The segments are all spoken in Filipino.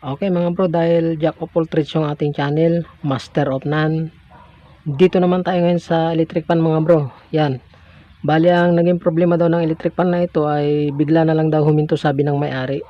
Okay mga bro, dahil Jack of all trades yung ating channel, Master of None. Dito naman tayo ngayon sa electric pan mga bro. Yan. Bali ang naging problema daw ng electric pan na ito ay bigla na lang daw huminto sabi ng may-ari.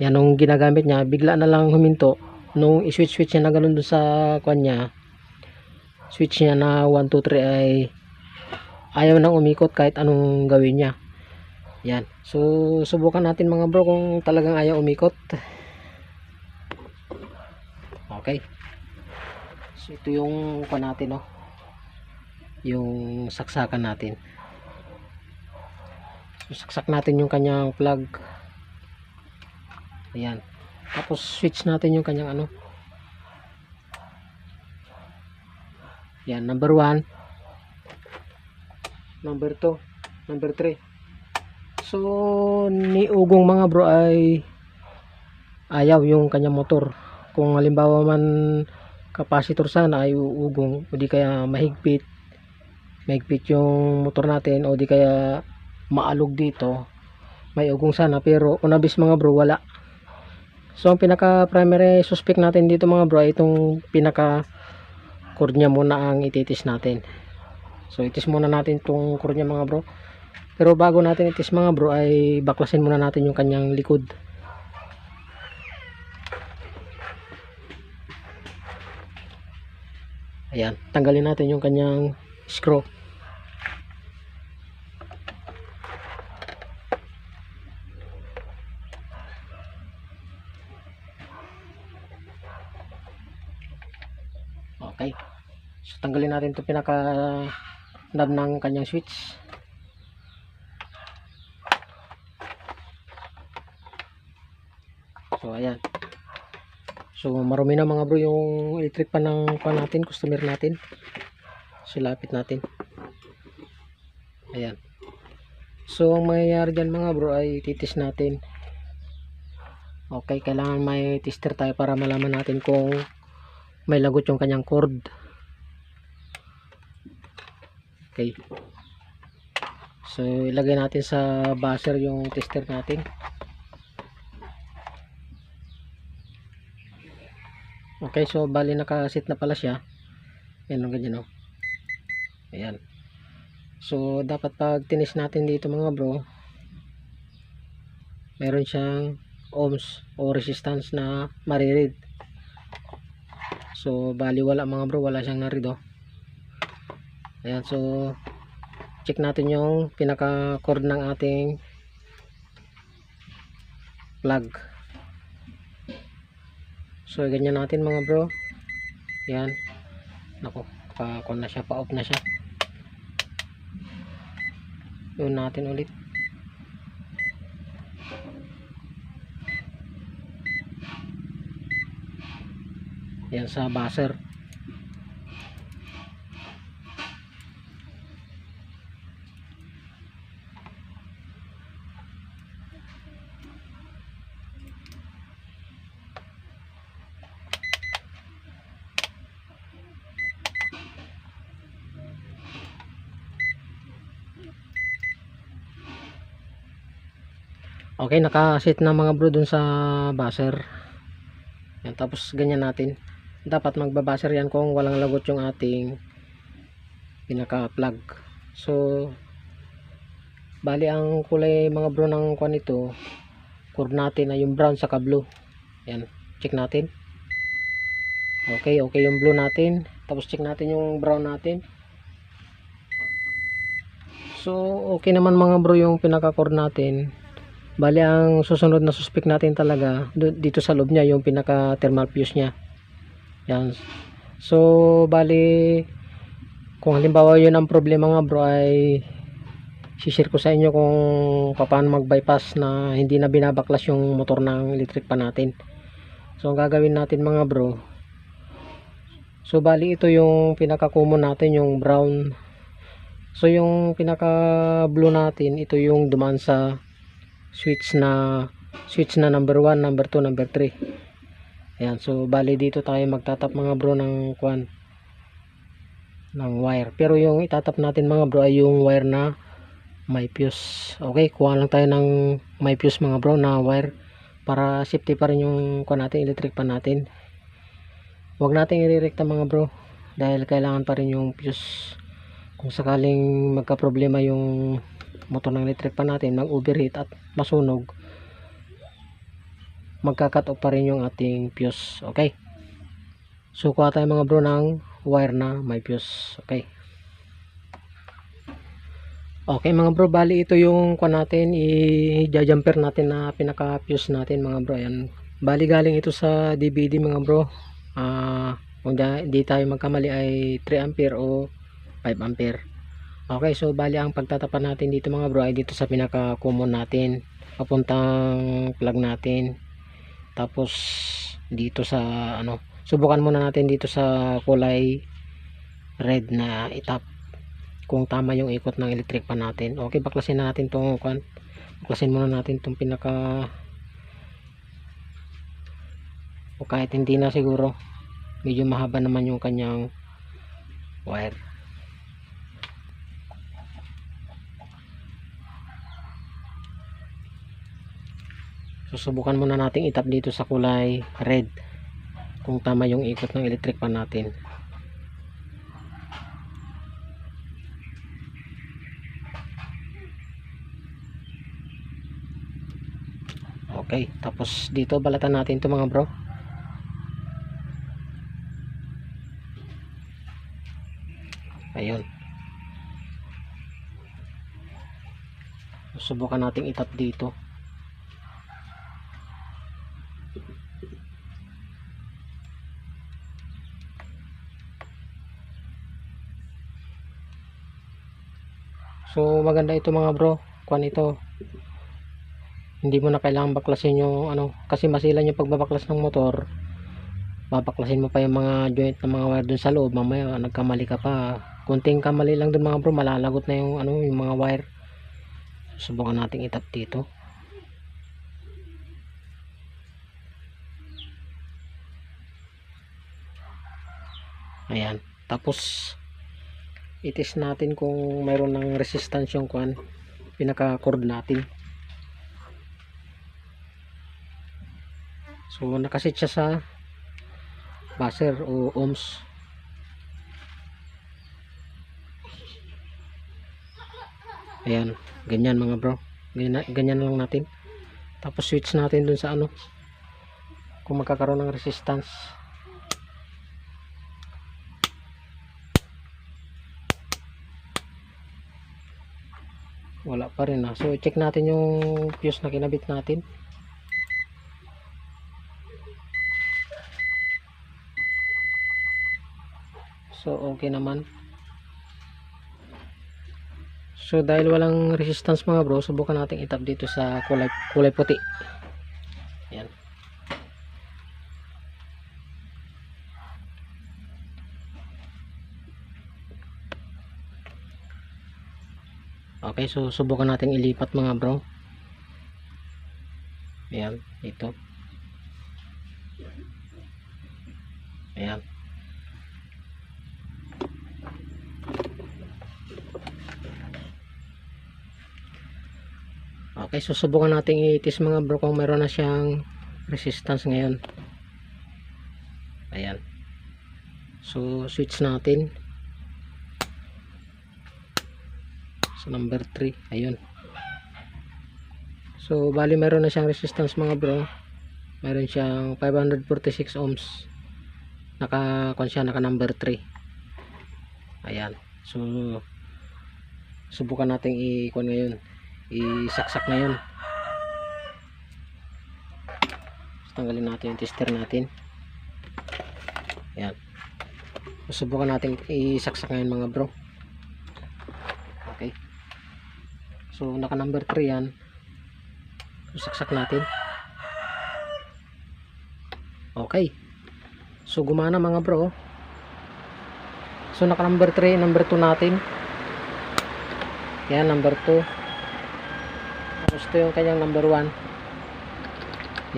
Yan nung ginagamit niya, bigla na lang huminto. Nung i-switch-switch niya na ganun dun sa kwan niya, switch niya na 1, 2, 3 ay ayaw nang umikot kahit anong gawin niya. Yan. So, subukan natin mga bro kung talagang ayaw umikot. Okay. So, ito yung kwan natin, no? Yung saksakan natin. So, saksak natin yung kanyang plug. Ayan. Tapos switch natin yung kanyang ano. Yan, number 1. Number 2. Number 3. So, ni Ugong mga bro ay ayaw yung kanyang motor. Kung halimbawa man capacitor sana ay uugong o di kaya mahigpit mahigpit yung motor natin o di kaya maalog dito may ugong sana pero unabis mga bro wala So ang pinaka primary suspect natin dito mga bro itong pinaka cord niya muna ang ititis natin. So itis muna natin itong cord niya mga bro. Pero bago natin itis mga bro ay baklasin muna natin yung kanyang likod. Ayan, tanggalin natin yung kanyang screw. Okay. So tanggalin natin 'tong pinaka knob ng kanyang switch. So ayan. So marumi na mga bro yung electric pan ng pan natin, customer natin. So lapit natin. Ayan. So ang mangyayari dyan mga bro ay titis natin. Okay, kailangan may tester tayo para malaman natin kung may lagot yung kanyang cord. Okay. So ilagay natin sa buzzer yung tester natin. Okay so bali nakasit na pala siya. Yan ang ganyan o ayan. So dapat pag tinis natin dito mga bro meron siyang ohms o resistance na mariread So, bali wala mga bro, wala siyang narid oh. Ayan, so check natin yung pinaka cord ng ating plug. So, ganyan natin mga bro. Ayan. Nako, pa-on na siya, pa-off na siya. Yun natin ulit. Yan sa buzzer Okay, nakasit na mga bro dun sa buzzer. Yan, tapos ganyan natin dapat magbabaser yan kung walang lagot yung ating pinaka plug so bali ang kulay mga bro ng kwan ito cord natin ay yung brown saka blue. Yan check natin. Okay okay yung blue natin. Tapos check natin yung brown natin. So okay naman mga bro yung pinaka cord natin. Bali ang susunod na suspect natin talaga dito sa loob niya yung pinaka thermal fuse niya yan. So, bali, kung halimbawa yun ang problema nga bro ay sishare ko sa inyo kung paano mag-bypass na hindi na binabaklas yung motor ng electric pa natin. So, ang gagawin natin mga bro, so bali ito yung pinaka-common natin, yung brown. So, yung pinaka-blue natin, ito yung dumaan sa switch na switch na number 1, number 2, number 3 Ayan, so bali dito tayo magtatap mga bro ng kwan ng wire. Pero yung itatap natin mga bro ay yung wire na may fuse. Okay, kuha lang tayo ng may fuse mga bro na wire para safety pa rin yung kwan natin, electric pa natin. Huwag natin irerekta mga bro dahil kailangan pa rin yung fuse. Kung sakaling magka-problema yung motor ng electric pa natin, mag-overheat at masunog, magka-cut off pa rin yung ating fuse. Okay? So, kuha tayo mga bro ng wire na may fuse. Okay? Okay mga bro, bali ito yung kuha natin, i-jumper natin na pinaka-fuse natin mga bro. Ayan. Bali galing ito sa DVD mga bro. Ah, kung da, di tayo magkamali ay 3 ampere o 5 ampere. Okay, so bali ang pagtatapan natin dito mga bro ay dito sa pinaka-common natin. Papuntang plug natin. Tapos dito sa ano, subukan muna natin dito sa kulay red na itap kung tama yung ikot ng electric pa natin. Okay, baklasin na natin tong kwan. Baklasin muna natin tong pinaka o kahit hindi na siguro medyo mahaba naman yung kanyang wire. Susubukan muna nating itap dito sa kulay red kung tama yung ikot ng electric pa natin. Okay, tapos dito balatan natin 'to mga bro. Ayun. Subukan nating itap dito. So maganda ito mga bro. Kuan ito. Hindi mo na kailangan baklasin yung ano kasi masilan yung pagbabaklas ng motor. Babaklasin mo pa yung mga joint ng mga wire dun sa loob. Mamaya nagkamali ka pa. Kunting kamali lang dun mga bro, malalagot na yung ano yung mga wire. Subukan nating itap dito. Ayan. Tapos itis natin kung mayroon ng resistance yung kwan pinaka cord natin. So nakasit siya sa buzzer o ohms. Ayan ganyan mga bro. Ganyan, ganyan lang natin. Tapos switch natin dun sa ano kung magkakaroon ng resistance wala pa rin ah. so check natin yung fuse na kinabit natin. So okay naman. So dahil walang resistance mga bro subukan natin itap dito sa kulay, kulay puti yan Okay, so subukan natin ilipat mga bro. Ayan, ito. Ayan. Okay, so subukan natin itis mga bro kung meron na siyang resistance ngayon. Ayan. So, switch natin. Sa number 3 ayun. So bali meron na siyang resistance mga bro. Meron siyang 546 ohms. Naka kon siya naka number 3 ayan. So subukan natin i-kon ngayon. Isaksak ngayon. So, tanggalin natin yung tester natin. Ayan. So, subukan natin isaksak ngayon mga bro okay So, naka number 3 yan. Susaksak natin. Okay. So, gumana mga bro. So, naka number 3, number 2 natin. Yan, number 2. Tapos ito yung kanyang number 1.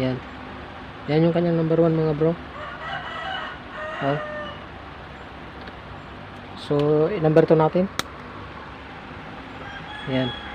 Yan. Yan yung kanyang number 1 mga bro. Oh. So, number 2 natin. Yan.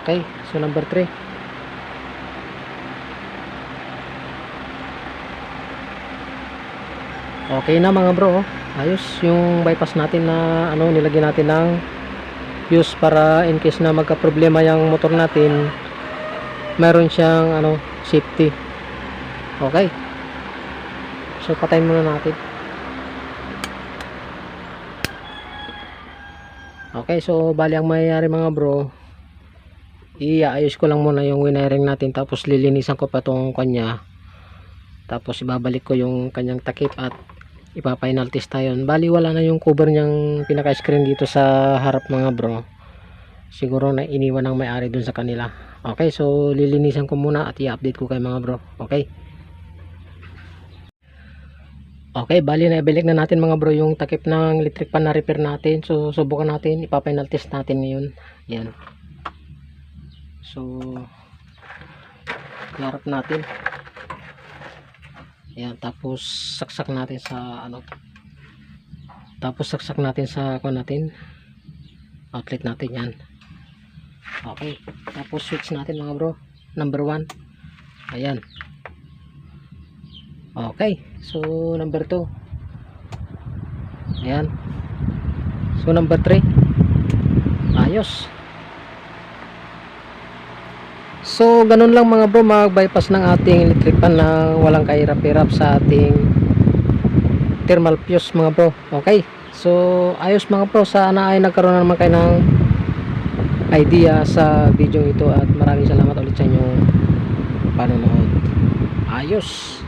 Okay, so number 3. Okay na mga bro. oh. Ayos yung bypass natin na ano nilagyan natin ng fuse para in case na magka problema yung motor natin meron siyang ano safety. Okay. So patayin muna natin. Okay, so bali ang mayayari mga bro, iayos ko lang muna yung wiring natin tapos lilinisan ko pa tong kanya. Tapos ibabalik ko yung kanyang takip at ipa-final test tayo. Bali wala na yung cover niyang pinaka-screen dito sa harap mga bro. Siguro na iniwan ng may-ari dun sa kanila. Okay, so lilinisan ko muna at i-update ko kay mga bro. Okay. Okay, bali na ibalik na natin mga bro yung takip ng electric pan na repair natin. So subukan natin, ipa-final test natin ngayon. Yan. So harap natin. Yan, tapos saksak natin sa ano. Tapos saksak natin sa kuan natin. Outlet natin 'yan. Okay. Tapos switch natin mga bro. Number 1. Ayan. Okay. So number 2. Ayan. So number 3. Ayos. So, ganun lang mga bro, mag-bypass ng ating electric pan na walang kahirap-hirap sa ating thermal fuse mga bro. Okay. So, ayos mga bro, sana ay nagkaroon na naman kayo ng idea sa video ito at maraming salamat ulit sa inyong panonood. Ayos.